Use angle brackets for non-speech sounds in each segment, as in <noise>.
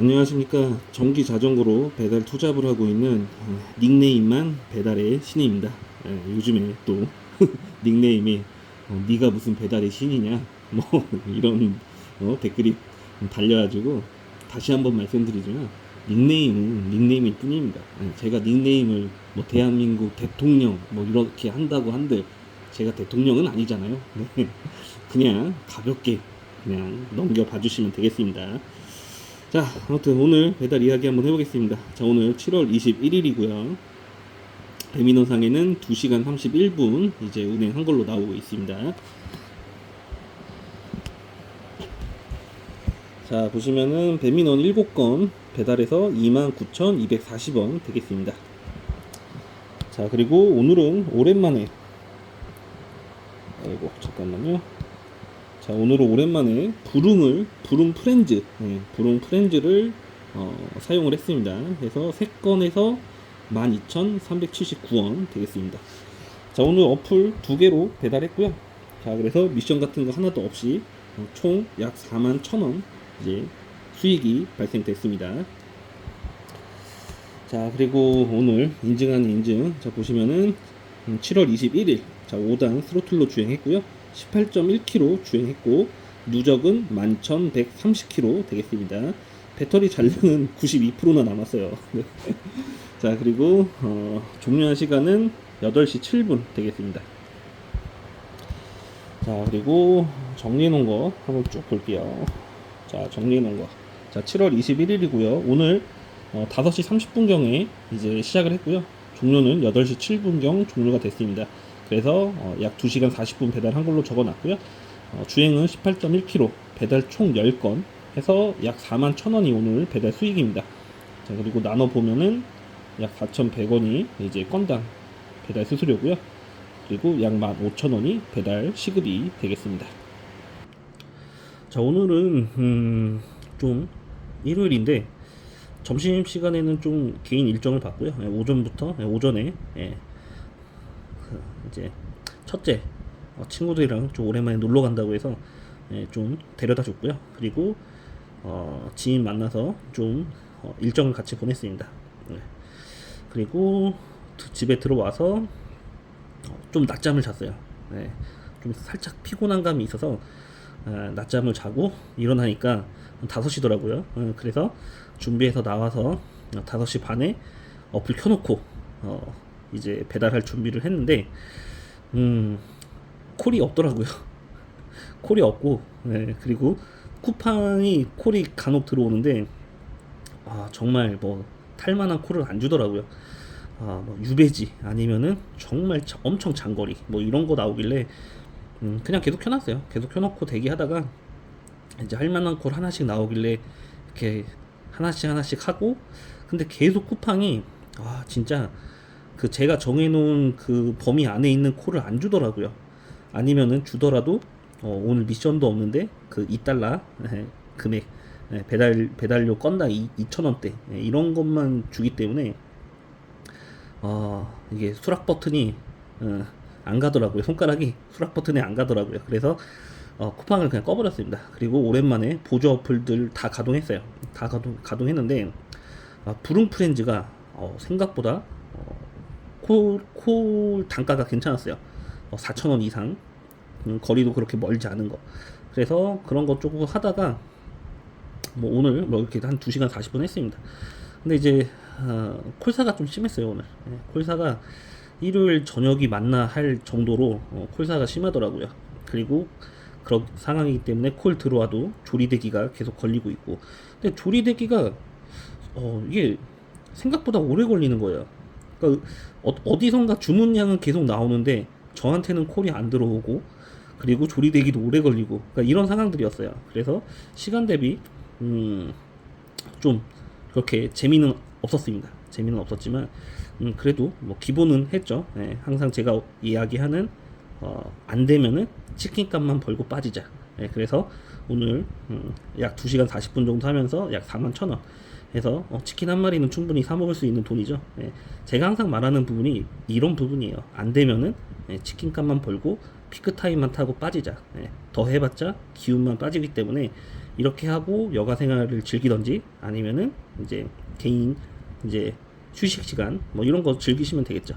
안녕하십니까. 전기 자전거로 배달 투잡을 하고 있는 어, 닉네임만 배달의 신입니다. 예, 요즘에 또 <laughs> 닉네임이 어, 네가 무슨 배달의 신이냐? 뭐 <laughs> 이런 어, 댓글이 달려가지고 다시 한번 말씀드리지만 닉네임은 닉네임일 뿐입니다. 예, 제가 닉네임을 뭐 대한민국 대통령 뭐 이렇게 한다고 한들 제가 대통령은 아니잖아요. 네. <laughs> 그냥 가볍게 그냥 넘겨 봐 주시면 되겠습니다 자, 아무튼 오늘 배달 이야기 한번 해보겠습니다. 자, 오늘 7월 21일이고요. 배민원상에는 2시간 31분 이제 운행한 걸로 나오고 있습니다. 자, 보시면은 배민원 7건 배달해서 29,240원 되겠습니다. 자, 그리고 오늘은 오랜만에 아이고, 잠깐만요. 자 오늘은 오랜만에 부릉을 부릉 프렌즈 네, 부릉 프렌즈를 어, 사용을 했습니다. 그래서 3건에서 12,379원 되겠습니다. 자 오늘 어플 두 개로 배달했고요. 자 그래서 미션 같은 거 하나도 없이 어, 총약 4만 1,000원 이제 수익이 발생됐습니다. 자 그리고 오늘 인증하는 인증. 자 보시면은 음, 7월 21일 자 5단 스로틀로 주행했고요 18.1km 주행했고 누적은 11,130km 되겠습니다. 배터리 잔량은 92%나 <laughs> 남았어요. 네. <laughs> 자 그리고 어, 종료한 시간은 8시 7분 되겠습니다. 자 그리고 정리해 놓은 거 한번 쭉 볼게요. 자 정리해 놓은 거 자 7월 21일이고요. 오늘 어, 5시 30분경에 이제 시작을 했고요. 종료는 8시 7분경 종료가 됐습니다 그래서 어, 약 2시간 40분 배달한 걸로 적어놨고요. 어, 주행은 18.1km 배달 총 10건 해서 약 4만 1천원이 오늘 배달 수익입니다. 자 그리고 나눠 보면은 약 4,100원이 이제 건당 배달 수수료고요. 그리고 약 15,000원이 배달 시급이 되겠습니다. 자 오늘은 음, 좀 일요일인데 점심 시간에는 좀 개인 일정을 봤고요. 예, 오전부터 예, 오전에 예, 그 이제 첫째 어, 친구들이랑 좀 오랜만에 놀러 간다고 해서 예, 좀 데려다 줬고요 그리고 어, 지인 만나서 좀 어, 일정을 같이 보냈습니다 예. 그리고 드- 집에 들어와서 어, 좀 낮잠을 잤어요 예, 좀 살짝 피곤한 감이 있어서 아, 낮잠을 자고 일어나니까 5시더라고요. 어, 그래서 준비해서 나와서 어, 5시 반에 어플 켜놓고 어, 이제 배달할 준비를 했는데 음, 콜이 없더라고요. <laughs> 콜이 없고 네, 그리고 쿠팡이 콜이 간혹 들어오는데 아, 정말 뭐 탈만한 콜을 안 주더라고요. 아, 뭐 유배지 아니면은 정말 자- 엄청 장거리 뭐 이런 거 나오길래 음, 그냥 계속 켜놨어요. 계속 켜놓고 대기하다가 이제 할 만한 콜 하나씩 나오길래 이렇게 하나씩 하나씩 하고 근데 계속 쿠팡이 아 진짜 그 제가 정해놓은 그 범위 안에 있는 콜을 안 주더라고요. 아니면은 주더라도 어, 오늘 미션도 없는데 그 2달러 예, 금액 예, 배달 배달료 건당 2,000원대 예, 이런 것만 주기 때문에 아 이게 수락 버튼이 어, 안 가더라고요. 손가락이 <laughs> 수락 버튼에 안 가더라고요. 그래서 어, 쿠팡을 그냥 꺼버렸습니다. 그리고 오랜만에 보조 어플들 다 가동했어요. 다 가동, 가동했는데 아, 부릉 프렌즈가 어, 생각보다 어, 콜, 콜 단가가 괜찮았어요. 어, 4,000원 이상 음, 거리도 그렇게 멀지 않은 거. 그래서 그런 거 조금 하다가 뭐 오늘 뭐 이렇게 한 2시간 40분 했습니다. 근데 이제 어, 콜사가 좀 심했어요 오늘. 예, 콜사가 일요일 저녁이 맞나 할 정도로 어, 콜사가 심하더라고요. 그리고 그런 상황이기 때문에 콜 들어와도 조리대기가 계속 걸리고 있고. 근데 조리대기가 어, 이게 생각보다 오래 걸리는 거예요. 그러니까 어, 어디선가 주문량은 계속 나오는데 저한테는 콜이 안 들어오고 그리고 조리대기도 오래 걸리고 그러니까 이런 상황들이었어요. 그래서 시간 대비 음, 좀 그렇게 재미는 없었습니다. 재미는 없었지만 음, 그래도 뭐 기본은 했죠. 예, 항상 제가 이야기하는 어, 안 되면은 치킨 값만 벌고 빠지자. 예, 그래서 오늘 음, 약 2시간 40분 정도 하면서 약 4만 1천 원 해서 어, 치킨 한 마리는 충분히 사 먹을 수 있는 돈이죠. 예, 제가 항상 말하는 부분이 이런 부분이에요. 안 되면은 예, 치킨값만 벌고 피크 타임만 타고 빠지자. 예, 더 해봤자 기운만 빠지기 때문에 이렇게 하고 여가 생활을 즐기던지 아니면은 이제 개인 이제 휴식 시간 뭐 이런 거 즐기시면 되겠죠.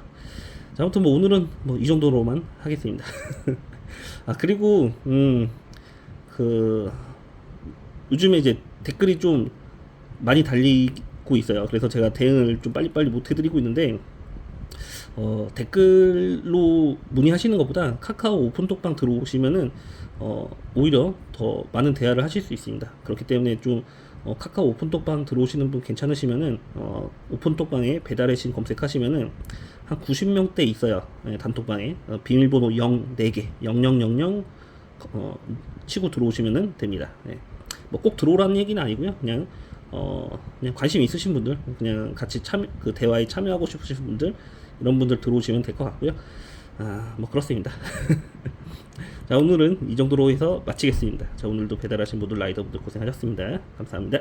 자, 아무튼 뭐 오늘은 뭐 이 정도로만 하겠습니다. <laughs> 아 그리고 음 그 요즘에 이제 댓글이 좀 많이 달리고 있어요. 그래서 제가 대응을 좀 빨리빨리 못 해드리고 있는데 어, 댓글로 문의하시는 것보다 카카오 오픈톡방 들어오시면은 어, 오히려 더 많은 대화를 하실 수 있습니다. 그렇기 때문에 좀 어, 카카오 오픈톡방 들어오시는 분 괜찮으시면은 어, 오픈톡방에 배달의 신 검색하시면은 한 90명대 있어요. 예, 단톡방에 어, 비밀번호 0 4개 0000 어, 치고 들어오시면은 됩니다. 예. 뭐꼭 들어오라는 얘기는 아니고요. 그냥 어 그냥 관심 있으신 분들 그냥 같이 참여 그 대화에 참여하고 싶으신 분들 이런 분들 들어오시면 될 것 같고요. 아 뭐 그렇습니다. <laughs> 자 오늘은 이 정도로 해서 마치겠습니다. 자 오늘도 배달하신 모든 라이더분들 고생하셨습니다. 감사합니다.